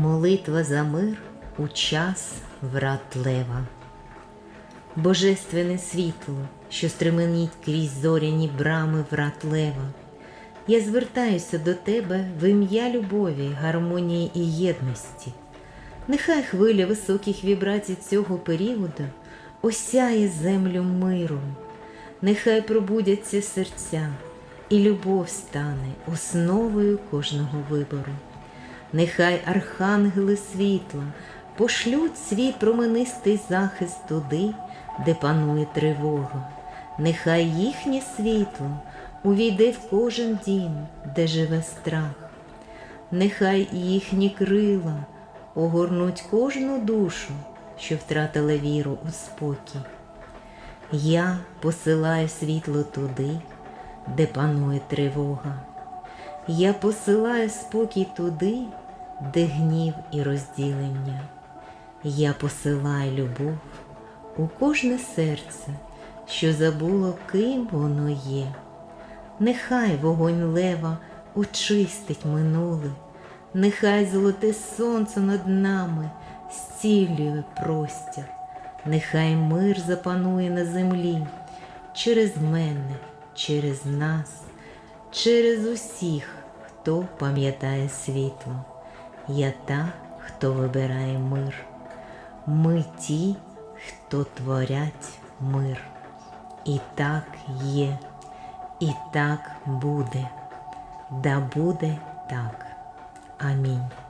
Молитва за мир у час врат лева. Божественне світло, що стременіть крізь зоряні брами врат лева. Я звертаюся до тебе в ім'я любові, гармонії і єдності. Нехай хвиля високих вібрацій цього періоду осяє землю миром, нехай пробудяться серця, і любов стане основою кожного вибору. Нехай архангели світла пошлють свій променистий захист туди, де панує тривога. Нехай їхнє світло увійде в кожен дім, де живе страх. Нехай їхні крила огорнуть кожну душу, що втратила віру у спокій. Я посилаю світло туди, де панує тривога. Я посилаю спокій туди, де гнів і розділення. Я посилаю любов у кожне серце, що забуло, ким воно є. Нехай вогонь лева очистить минуле, нехай золоте сонце над нами зцілює простір, нехай мир запанує на землі через мене, через нас, через усіх, хто пам'ятає світло. Я та, хто вибирає мир. Ми ті, хто творять мир. І так є, і так буде, да буде так. Амінь.